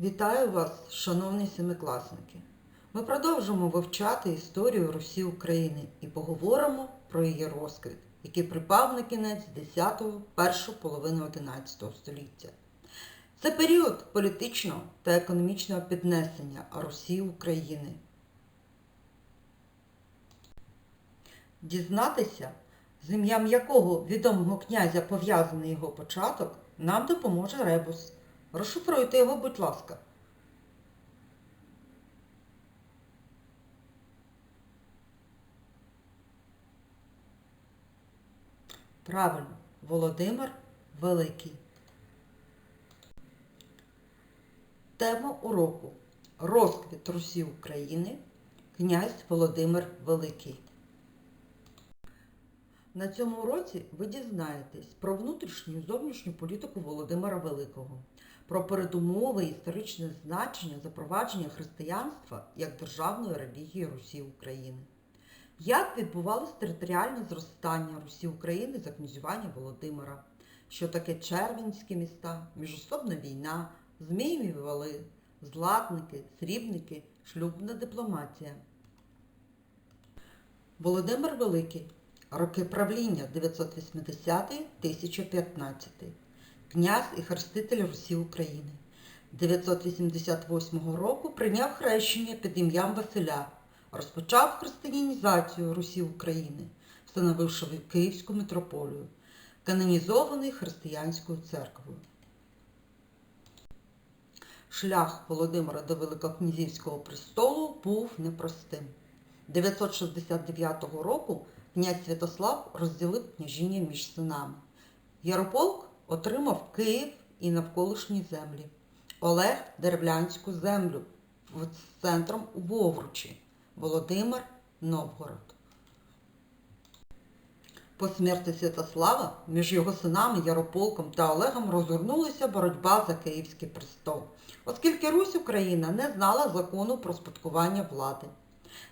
Вітаю вас, шановні семикласники! Ми продовжимо вивчати історію Русі України і поговоримо про її розквіт, який припав на кінець 10-го, першу половину 11 століття. Це період політичного та економічного піднесення Русі України. Дізнатися, з ім'ям якого відомого князя пов'язаний його початок, нам допоможе Ребус. Розшифруйте його, будь ласка. Правильно, Володимир Великий. Тема уроку Розквіт Русі України. Князь Володимир Великий. На цьому уроці ви дізнаєтесь про внутрішню і зовнішню політику Володимира Великого, про передумови і історичне значення запровадження християнства як державної релігії Русі України. Як відбувалось територіальне зростання Русі України за князювання Володимира? Що таке червінські міста, міжособна війна, Змієві вали, златники, срібники, шлюбна дипломатія. Володимир Великий. Роки правління 980-1015. Князь і хреститель Русі України. 988 року прийняв хрещення під ім'ям Василя, розпочав християнізацію Русі України, встановивши Київську митрополію, канонізований християнською церквою. Шлях Володимира до Великокнязівського престолу був непростим. 969 року князь Святослав розділив княжіння між синами. Ярополк отримав Київ і навколишні землі. Олег Деревлянську землю з центром у Вовручі. Володимир Новгород. По смерті Святослава між його синами Ярополком та Олегом розгорнулася боротьба за Київський престол, оскільки Русь Україна не знала закону про спадкування влади.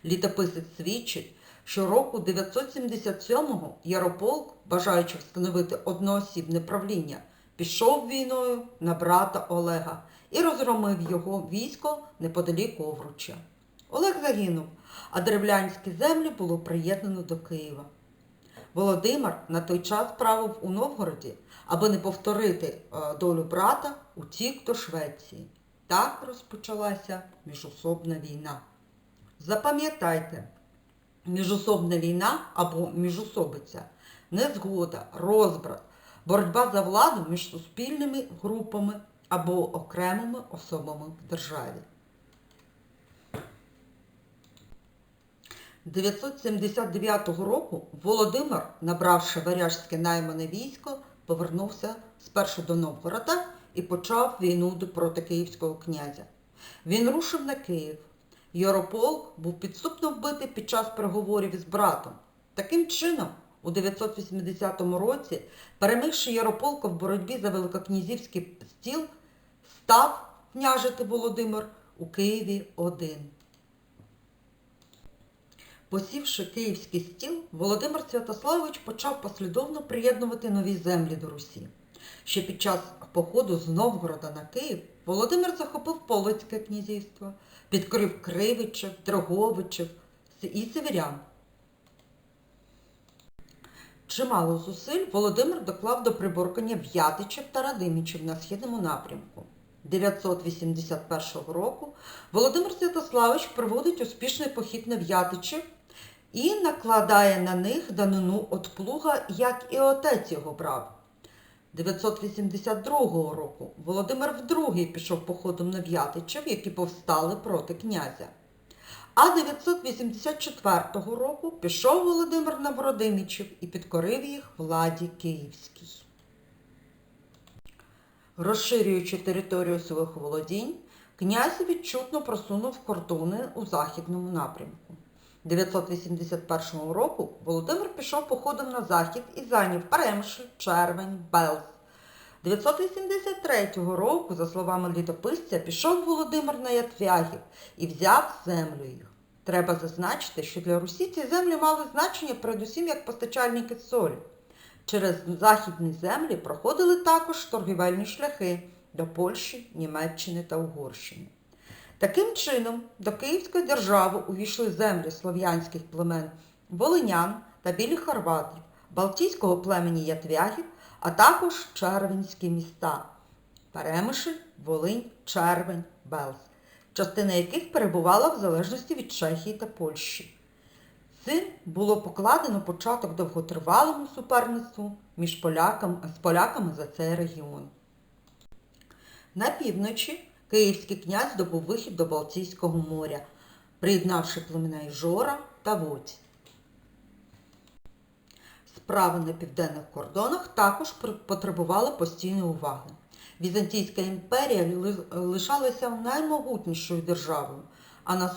Літописець свідчить, що року 977-го Ярополк, бажаючи встановити одноосібне правління, пішов війною на брата Олега і розгромив його військо неподалік Овруча. Олег загинув, а древлянські землі було приєднано до Києва. Володимир на той час правив у Новгороді, аби не повторити е, долю брата, утік до Швеції. Так розпочалася міжособна війна. Запам'ятайте, міжособна війна або міжособиця незгода, розбрат, боротьба за владу між суспільними групами або окремими особами в державі. 979 року Володимир, набравши варяжське наймане військо, повернувся спершу до Новгорода і почав війну проти київського князя. Він рушив на Київ. Ярополк був підступно вбитий під час переговорів із братом. Таким чином, у 980 році, перемігши Ярополка в боротьбі за Великокнязівський стіл, став княжити Володимир у Києві один. Посівши київський стіл, Володимир Святославович почав послідовно приєднувати нові землі до Русі. Ще під час походу з Новгорода на Київ Володимир захопив Полоцьке князівство, підкрив Кривичів, Дроговичів і Северян. Чимало зусиль Володимир доклав до приборкання В'ятичів та Радимічів на східному напрямку. 981 року Володимир Святославич проводить успішний похід на В'ятичів і накладає на них данину от плуга, як і отець його брав. 982 року Володимир вдруге пішов походом на В'ятичів, які повстали проти князя. А 984 року пішов Володимир на Бородимичів і підкорив їх владі Київській. Розширюючи територію своїх володінь, князь відчутно просунув кордони у західному напрямку. 981 року Володимир пішов походом на захід і зайняв Перемишль, Червень, Белз. 983 року, за словами літописця, пішов Володимир на Ятвягів і взяв землю їх. Треба зазначити, що для Русі ці землі мали значення передусім як постачальники солі. Через західні землі проходили також торгівельні шляхи, до Польщі, Німеччини та Угорщини. Таким чином, до Київської держави увійшли землі слов'янських племен волинян та білих хорватів, Балтійського племені Ятвягів, а також червенські міста Перемишль, Волинь, Червень, Белз, частина яких перебувала в залежності від Чехії та Польщі. Цим було покладено початок довготривалому суперництву між поляками, з поляками за цей регіон. На півночі київський князь здобув вихід до Балтійського моря, приєднавши племена Іжора та Водь. Справи на південних кордонах також потребували постійної уваги. Візантійська імперія лишалася наймогутнішою державою, а, на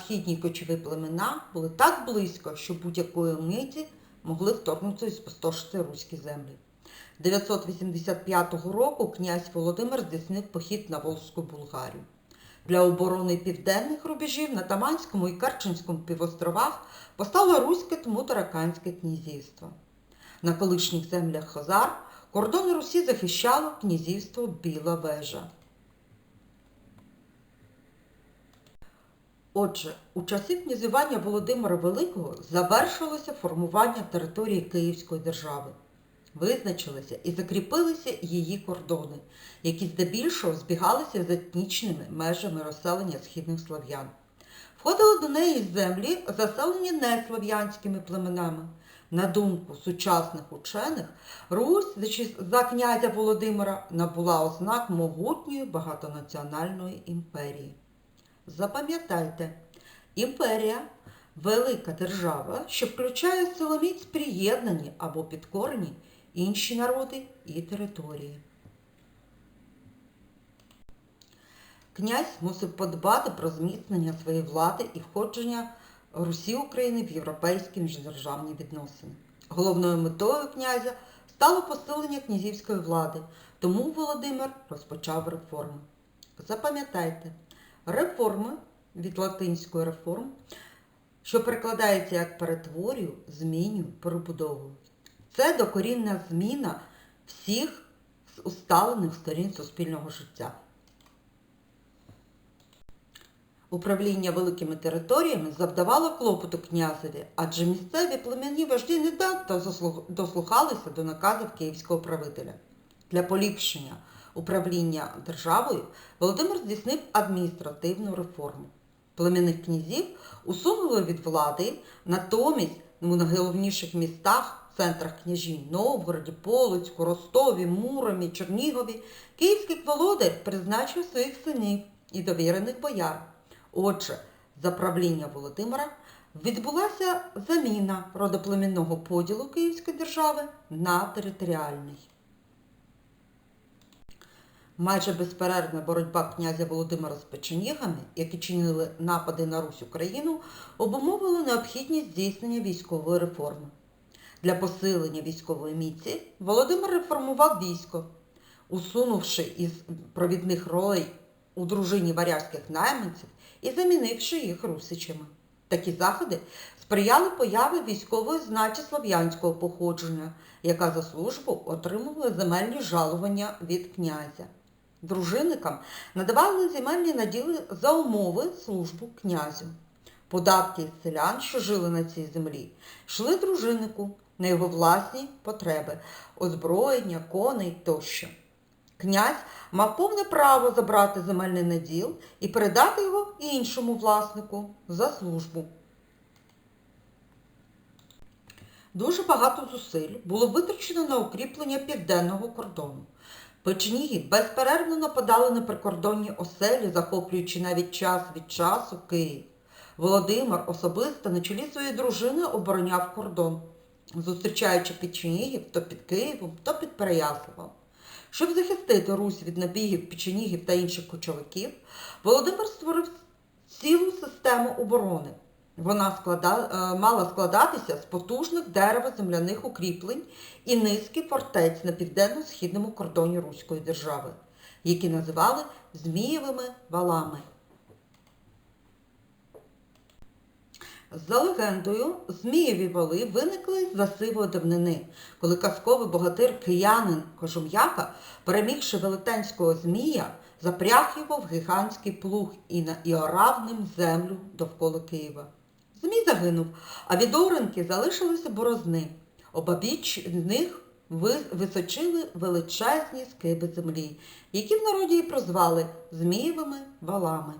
східні кочові племена були так близько, що будь-якої миті могли вторгнутися і спустошити руські землі. 985 року князь Володимир здійснив похід на Волзьку Булгарію. Для оборони південних рубежів на Таманському і Керченському півостровах постало Руське тому Тараканське князівство. На колишніх землях Хозар кордони Русі захищало князівство Біла Вежа. Отже, у часи князювання Володимира Великого завершилося формування території Київської держави. Визначилися і закріпилися її кордони, які здебільшого збігалися з етнічними межами розселення східних слов'ян. Входили до неї землі, заселені неслов'янськими племенами. На думку сучасних учених, Русь за князя Володимира набула ознак могутньої багатонаціональної імперії. Запам'ятайте, імперія велика держава, що включає силоміць приєднані або підкорені інші народи і території. Князь мусив подбати про зміцнення своєї влади і входження Русі України в європейські міждержавні відносини. Головною метою князя стало посилення князівської влади, тому Володимир розпочав реформи. Запам'ятайте, реформи від латинської реформ, що перекладається як перетворюю, змінюю, перебудовую. Це докорінна зміна всіх усталених сторін суспільного життя. Управління великими територіями завдавало клопоту князеві, адже місцеві племінні вожді не надто дослухалися до наказів київського правителя. Для поліпшення управління державою Володимир здійснив адміністративну реформу. Племінних князів усунули від влади, натомість у найголовніших містах, центрах княжінь Новгороді, Полоцьку, Ростові, Муромі, Чернігові, київський володар призначив своїх синів і довірених бояр. Отже, за правління Володимира відбулася заміна родоплемінного поділу Київської держави на територіальний. Майже безперервна боротьба князя Володимира з печенєгами, які чинили напади на Русь Україну, обумовила необхідність здійснення військової реформи. Для посилення військової міці Володимир реформував військо, усунувши із провідних ролей у дружині варязьких найманців і замінивши їх русичами. Такі заходи сприяли появи військової знаті слов'янського походження, яка за службу отримувала земельні жалування від князя. Дружинникам надавали земельні наділи за умови службу князю. Податки селян, що жили на цій землі, йшли дружиннику на його власні потреби, озброєння, коней тощо. Князь мав повне право забрати земельний наділ і передати його іншому власнику за службу. Дуже багато зусиль було витрачено на укріплення південного кордону. Печеніги безперервно нападали на прикордонні оселі, захоплюючи навіть час від часу Київ. Володимир особисто на чолі своєї дружини обороняв кордон, зустрічаючи печенігів то під Києвом, то під Переяславом. Щоб захистити Русь від набігів печенігів та інших кочовиків, Володимир створив цілу систему оборони. Вона склада... е, мала складатися з потужних дерево-земляних укріплень і низки фортець на південно-східному кордоні Руської держави, які називали Змієвими валами. За легендою, Змієві вали виникли з засивої давнини, коли казковий богатир киянин Кожум'яка, перемігши велетенського змія, запряг його в гігантський плуг і, на, і орав ним землю довкола Києва. Змій загинув, а від оренки залишилися борозни. Обабіч них височили величезні скиби землі, які в народі і прозвали Змієвими валами.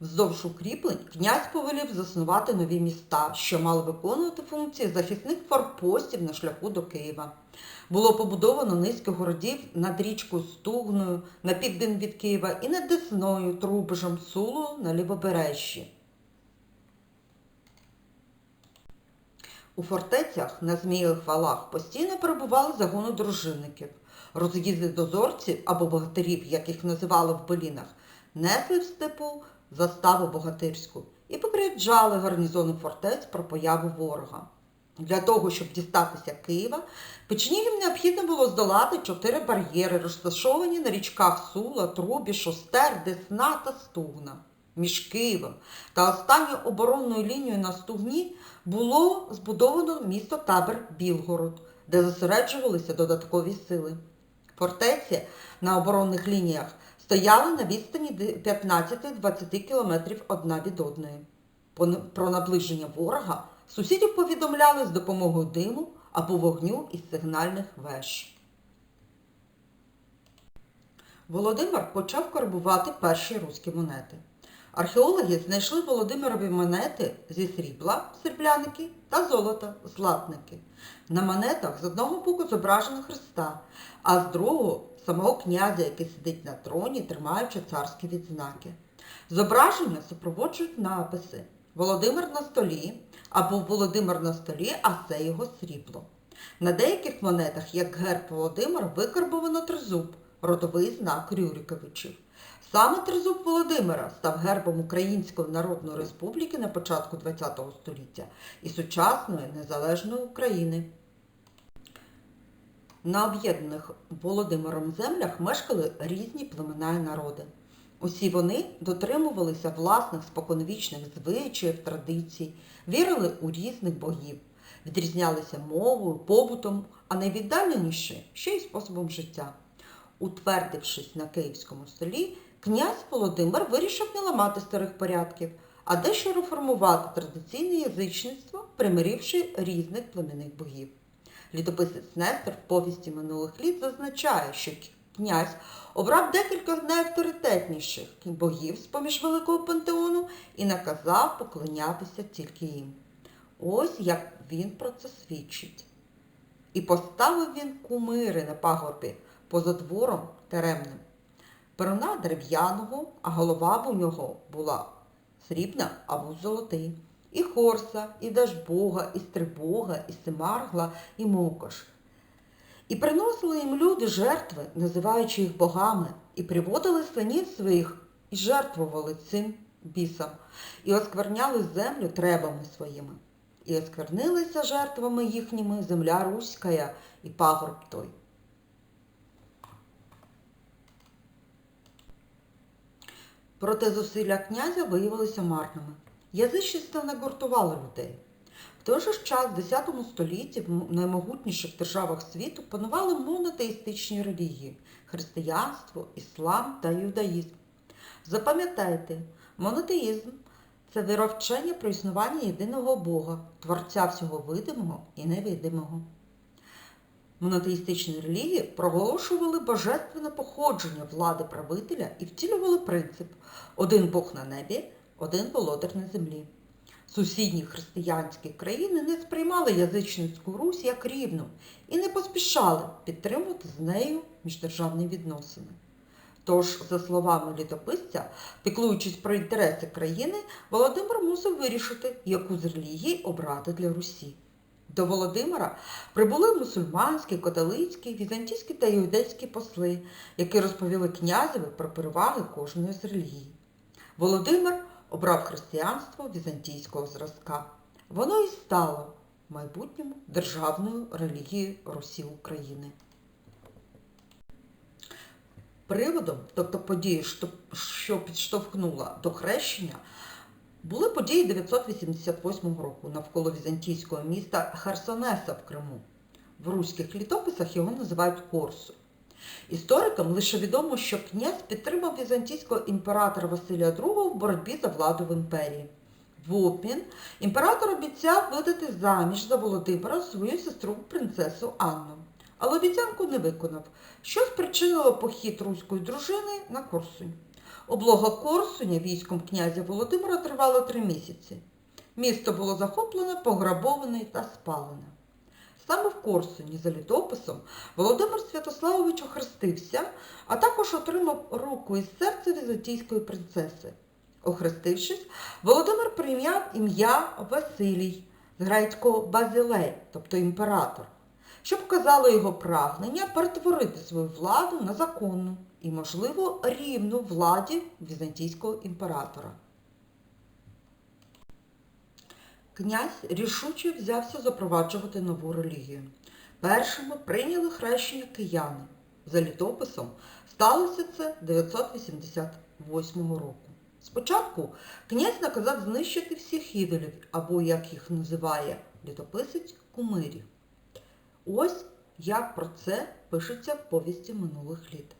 Вздовж укріплень князь повелів заснувати нові міста, що мали виконувати функції захисних форпостів на шляху до Києва. Було побудовано низки городів над річкою Стугною на південь від Києва і над Десною, Трубежем, Сулою на лівобережжі. У фортецях на Змієвих валах постійно перебували загони дружинників. Роз'їзди дозорців або богатирів, як їх називали в Белінах, несли в степу заставу богатирську і попереджали гарнізони фортець про появу ворога. Для того, щоб дістатися Києва, печенігів необхідно було здолати чотири бар'єри, розташовані на річках Сула, Трубі, Шостер, Десна та Стугна. Між Києвом та останньою оборонною лінією на Стугні було збудовано місто табір Білгород, де зосереджувалися додаткові сили. Фортеці на оборонних лініях стояли на відстані 15-20 кілометрів одна від одної. Про наближення ворога сусідів повідомляли з допомогою диму або вогню із сигнальних веж. Володимир почав карбувати перші руські монети. Археологи знайшли Володимирові монети зі срібла, срібляники та золота, златники. На монетах з одного боку зображено Христа, а з другого самого князя, який сидить на троні, тримаючи царські відзнаки. Зображення супроводжують написи Володимир на столі або Володимир на столі, а це його срібло. На деяких монетах, як герб Володимира, викарбовано тризуб, родовий знак Рюриковичів. Саме тризуб Володимира став гербом Української Народної Республіки на початку ХХ століття і сучасної незалежної України. На об'єднаних Володимиром землях мешкали різні племена і народи. Усі вони дотримувалися власних споконвічних звичаїв, традицій, вірили у різних богів, відрізнялися мовою, побутом, а найвіддаленіше ще й способом життя. Утвердившись на київському столі, князь Володимир вирішив не ламати старих порядків, а дещо реформувати традиційне язичництво, примиривши різних племінних богів. Літописець Нестор в повісті минулих літ зазначає, що князь обрав декілька найавторитетніших богів з-поміж великого пантеону і наказав поклонятися тільки їм. Ось як він про це свідчить. І поставив він кумири на пагорбі поза двором теремним. Перуна дерев'яного, а голова б у нього була срібна або золотий. І Хорса, і Дажбога, і Стрибога, і Семаргла, і Мокош. І приносили їм люди жертви, називаючи їх богами, і приводили синів своїх, і жертвували цим бісам, і оскверняли землю требами своїми. І осквернилися жертвами їхніми земля Руська і пагорб той. Проте зусилля князя виявилися марними. Язичництво не гуртувало людей. В той же час, в X столітті, в наймогутніших державах світу панували монотеїстичні релігії християнство, іслам та юдаїзм. Запам'ятайте, монотеїзм це віровчення про існування єдиного Бога, творця всього видимого і невидимого. Монотеїстичні релігії проголошували божественне походження влади правителя і втілювали принцип один Бог на небі, один володар на землі. Сусідні християнські країни не сприймали язичницьку Русь як рівну і не поспішали підтримувати з нею міждержавні відносини. Тож, за словами літописця, піклуючись про інтереси країни, Володимир мусив вирішити, яку з релігій обрати для Русі. До Володимира прибули мусульманські, католицькі, візантійські та іудейські посли, які розповіли князеві про переваги кожної з релігій. Володимир обрав християнство візантійського зразка. Воно і стало в майбутньому державною релігією Русі України. Приводом, тобто події, що- підштовхнула до хрещення, були події 988 року навколо візантійського міста Херсонеса в Криму. В руських літописах його називають Корсу. Історикам лише відомо, що князь підтримав візантійського імператора Василія II в боротьбі за владу в імперії. В обмін імператор обіцяв видати заміж за Володимира свою сестру принцесу Анну. Але обіцянку не виконав, що спричинило похід руської дружини на Корсунь. Облога Корсуня військом князя Володимира тривала три місяці. Місто було захоплене, пограбоване та спалене. Саме в Корсуні, за літописом, Володимир Святославович охрестився, а також отримав руку і серце візантійської принцеси. Охрестившись, Володимир прийняв ім'я Василій з грецького Базилей, тобто імператор, що показало його прагнення перетворити свою владу на законну і, можливо, рівну владі візантійського імператора. Князь рішуче взявся запроваджувати нову релігію. Першими прийняли хрещення кияни. За літописом сталося це 988 року. Спочатку князь наказав знищити всіх ідолів, або, як їх називає літописець, кумирів. Ось як про це пишеться в повісті минулих літ.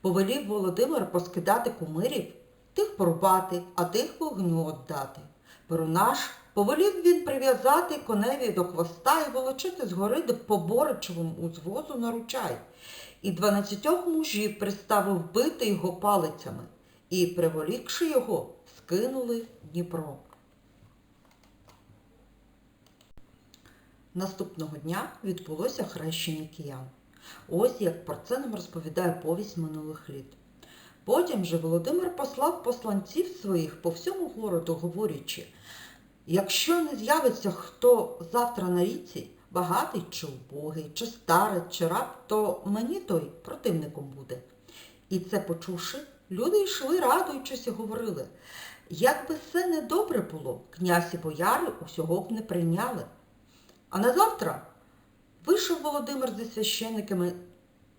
Повелів Володимир поскидати кумирів, тих порубати, а тих вогню отдати. Перунаш повелів він прив'язати коневі до хвоста і волочити з гори до поборичевому узвозу на ручай. І дванадцятьох мужів приставив бити його палицями, і, приволікши його, скинули Дніпро. Наступного дня відбулося хрещення киян. Ось як про це нам розповідає повість минулих літ. Потім же Володимир послав посланців своїх по всьому городу, говорячи, якщо не з'явиться хто завтра на ріці, багатий чи убогий, чи старець, чи раб, то мені той противником буде. І це почувши, люди йшли, радуючись, і говорили, як би все недобре було, князь і бояри усього б не прийняли. А на завтра вийшов Володимир зі священниками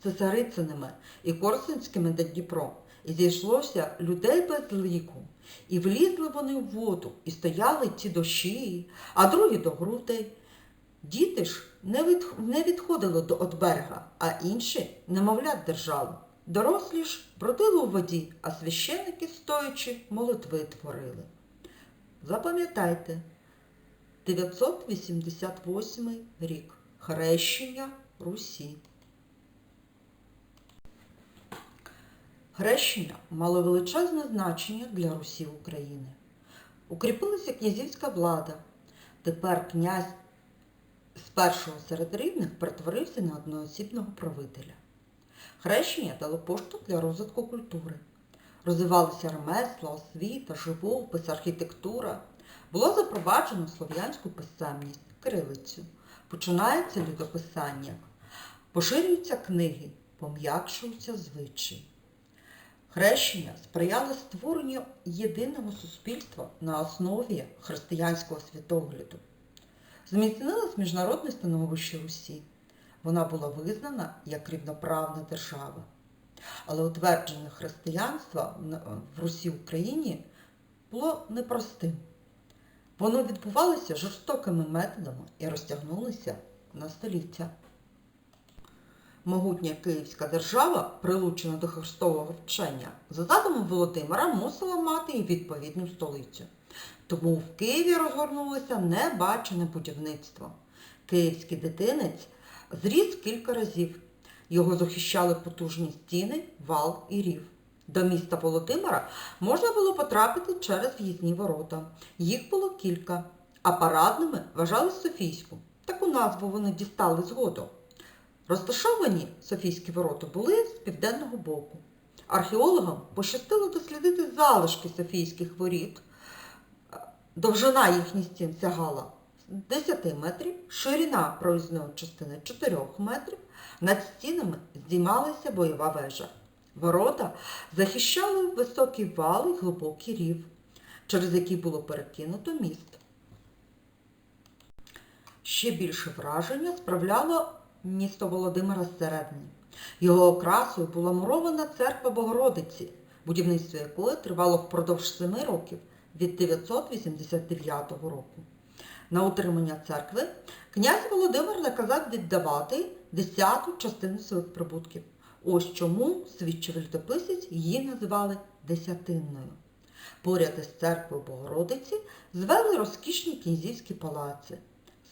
цесарициними і Корсунськими до Дніпро, і зійшлося людей без ліку. І влізли вони в воду, і стояли ті до шиї, а другі до грудей. Діти ж не, від, не відходили до от берега, а інші немовлят держали. Дорослі ж бродили у воді, а священники, стоячи, молитви творили. Запам'ятайте, 988 рік. Хрещення Русі. Хрещення мало величезне значення для Русі України. Укріпилася князівська влада. Тепер князь з першого серед рівних перетворився на одноосібного правителя. Хрещення дало поштовх для розвитку культури. Розвивалися ремесла, освіта, живопис, архітектура. Було запроваджено слов'янську писемність, кирилицю. Починається літописання. Поширюються книги, пом'якшуються звичаї. Хрещення сприяло створенню єдиного суспільства на основі християнського світогляду. Зміцнилось міжнародне становище Русі. Вона була визнана як рівноправна держава. Але утвердження християнства в Русі Україні було непростим. Воно відбувалося жорстокими методами і розтягнулося на століття. Могутня Київська держава, прилучена до Христового вчення, за задумом Володимира мусила мати і відповідну столицю. Тому в Києві розгорнулося небачене будівництво. Київський дитинець зріс кілька разів. Його захищали потужні стіни, вал і рів. До міста Володимира можна було потрапити через в'їзні ворота. Їх було кілька, а парадними вважали Софійську. Таку назву вони дістали згодом. Розташовані Софійські ворота були з південного боку. Археологам пощастило дослідити залишки Софійських воріт. Довжина їхніх стін сягала 10 метрів, ширина проїзної частини 4 метрів, над стінами здіймалася бойова вежа. Ворота захищали високий вал глибокий рів, через який було перекинуто міст. Ще більше враження справляло місто Володимира зсередини. Його окрасою була мурована церква Богородиці, будівництво якої тривало впродовж семи років від 989 року. На утримання церкви князь Володимир наказав віддавати десяту частину своїх прибутків. Ось чому свідчив літописець її називали десятинною. Поряд із церквою Богородиці звели розкішні князівські палаци.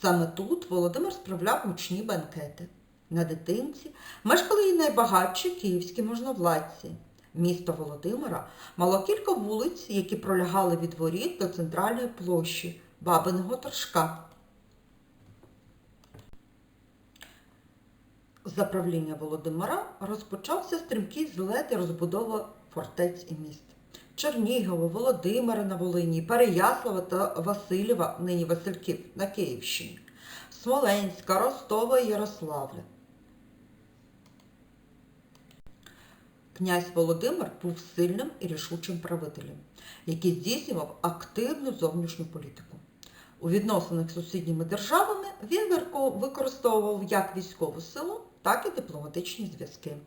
Саме тут Володимир справляв гучні банкети. На дитинці мешкали і найбагатші київські можновладці. Місто Володимира мало кілька вулиць, які пролягали від воріт до центральної площі Бабиного Торжка. За правління Володимира розпочався стрімкий злет і розбудова фортець і міст. Чернігова, Володимира на Волині, Переяслава та Васильєва, нині Васильків на Київщині, Смоленська, Ростова і Ярославля. Князь Володимир був сильним і рішучим правителем, який здійснював активну зовнішню політику. У відносинах з сусідніми державами він використовував як військову силу, так і дипломатичні зв'язки.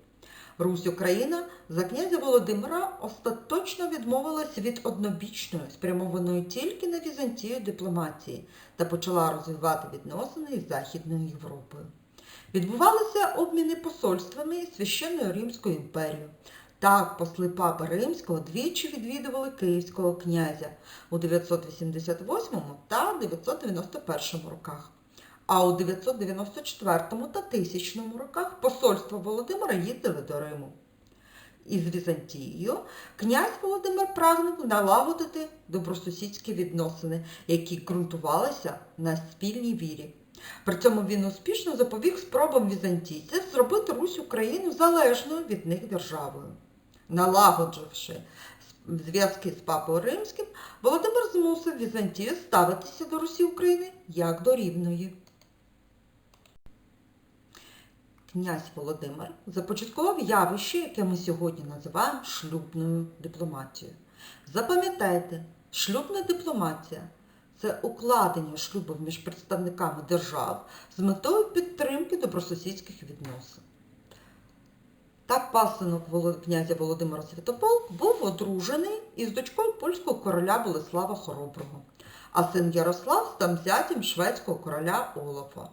Русь Україна за князя Володимира остаточно відмовилась від однобічної, спрямованої тільки на Візантію дипломатії та почала розвивати відносини із Західною Європою. Відбувалися обміни посольствами із Священною Римською імперією. Так, посли Папи Римського двічі відвідували київського князя у 988 та 991 роках. А у 994 та 1000 роках посольство Володимира їздили до Риму. Із Візантією князь Володимир прагнув налагодити добросусідські відносини, які ґрунтувалися на спільній вірі. При цьому він успішно запобіг спробам візантійців зробити Русь Україну залежною від них державою. Налагодживши зв'язки з Папою Римським, Володимир змусив Візантію ставитися до Русі України як до рівної. Князь Володимир започаткував явище, яке ми сьогодні називаємо шлюбною дипломатією. Запам'ятайте, шлюбна дипломатія це укладення шлюбів між представниками держав з метою підтримки добросусідських відносин. Так пасинок князя Володимира Святополк був одружений із дочкою польського короля Болеслава Хороброго, а син Ярослав став зятем шведського короля Олафа.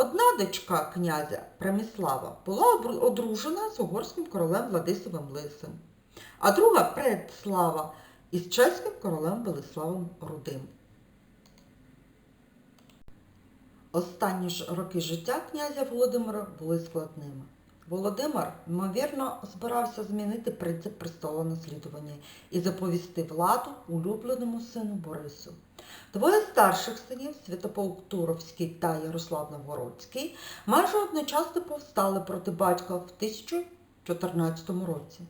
Одна дочка князя Преміслава була одружена з угорським королем Владиславом Лисим, а друга Предслава із чеським королем Велиславом Рудим. Останні ж роки життя князя Володимира були складними. Володимир, ймовірно, збирався змінити принцип престолонаслідування і заповісти владу улюбленому сину Борису. Двоє старших синів, Святополк Туровський та Ярослав Новгородський, майже одночасно повстали проти батька в 1014 році.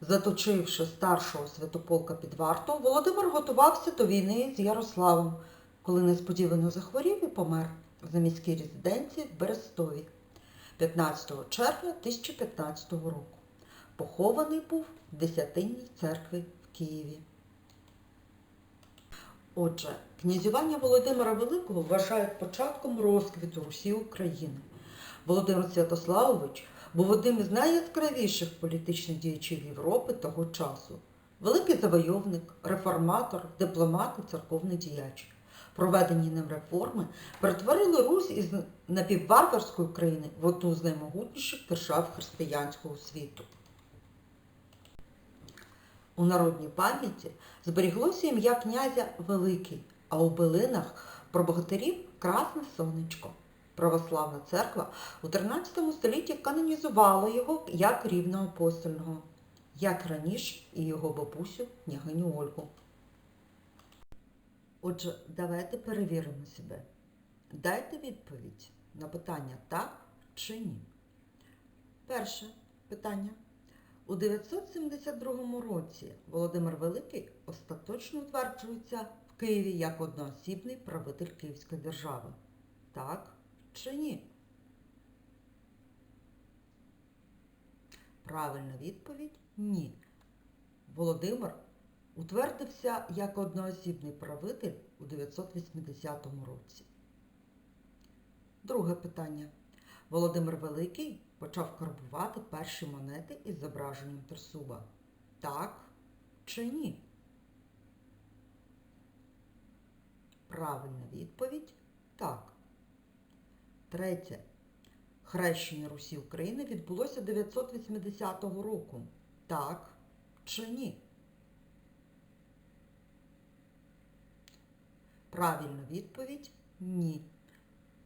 Заточивши старшого святополка під варту, Володимир готувався до війни з Ярославом, коли несподівано захворів і помер в заміській резиденції в Берестові 15 червня 1015 року. Похований був в Десятинній церкві в Києві. Отже, князювання Володимира Великого вважають початком розквіту Русі України. Володимир Святославович був одним із найяскравіших політичних діячів Європи того часу. Великий завойовник, реформатор, дипломат і церковний діяч. Проведені ним реформи перетворили Русь із напівварварської країни в одну з наймогутніших держав християнського світу. У народній пам'яті зберіглося ім'я князя Великий, а у билинах про богатирів Красне Сонечко. Православна церква у 13 столітті канонізувала його як рівноапостольного, як раніше і його бабусю княгиню Ольгу. Отже, давайте перевіримо себе. Дайте відповідь на питання так чи ні. Перше питання. У 972 році Володимир Великий остаточно утверджується в Києві як одноосібний правитель Київської держави. Так чи ні? Правильна відповідь ні. Володимир утвердився як одноосібний правитель у 980 році. Друге питання. Володимир Великий почав карбувати перші монети із зображенням Терсуба? Так чи ні? Правильна відповідь так. Третє. Хрещення Русі України відбулося 980 року. Так чи ні? Правильна відповідь ні.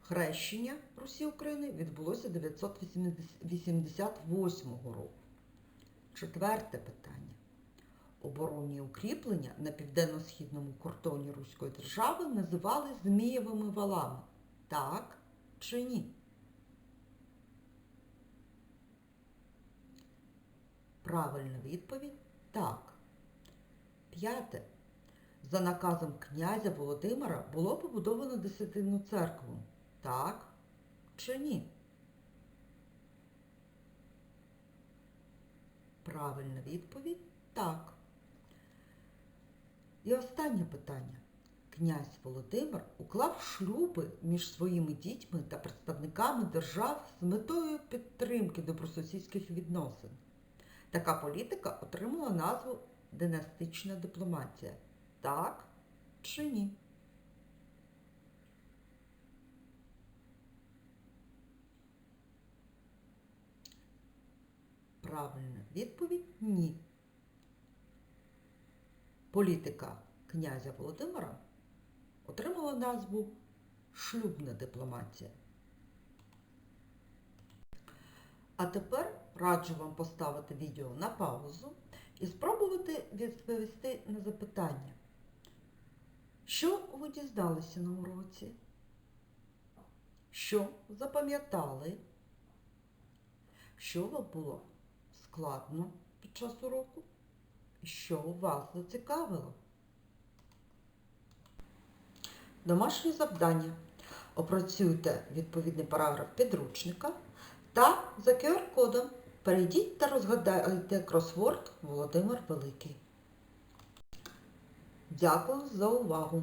Хрещення Русі України відбулося 988 року. Четверте питання. Оборонні укріплення на південно-східному кордоні Руської держави називали Змієвими валами. Так чи ні? Правильна відповідь так. П'яте. За наказом князя Володимира було побудовано десятинну церкву. Так чи ні? Правильна відповідь так. І останнє питання. Князь Володимир уклав шлюби між своїми дітьми та представниками держав з метою підтримки добросусідських відносин. Така політика отримала назву династична дипломатія. Так чи ні? Правильна відповідь ні. Політика князя Володимира отримала назву шлюбна дипломатія. А тепер раджу вам поставити відео на паузу і спробувати відповісти на запитання. Що ви дізналися на уроці? Що запам'ятали? Що вам було складно під час уроку? Що вас зацікавило? Домашнє завдання. Опрацюйте відповідний параграф підручника та за QR-кодом перейдіть та розгадайте кросворд Володимир Великий. Дякую за увагу!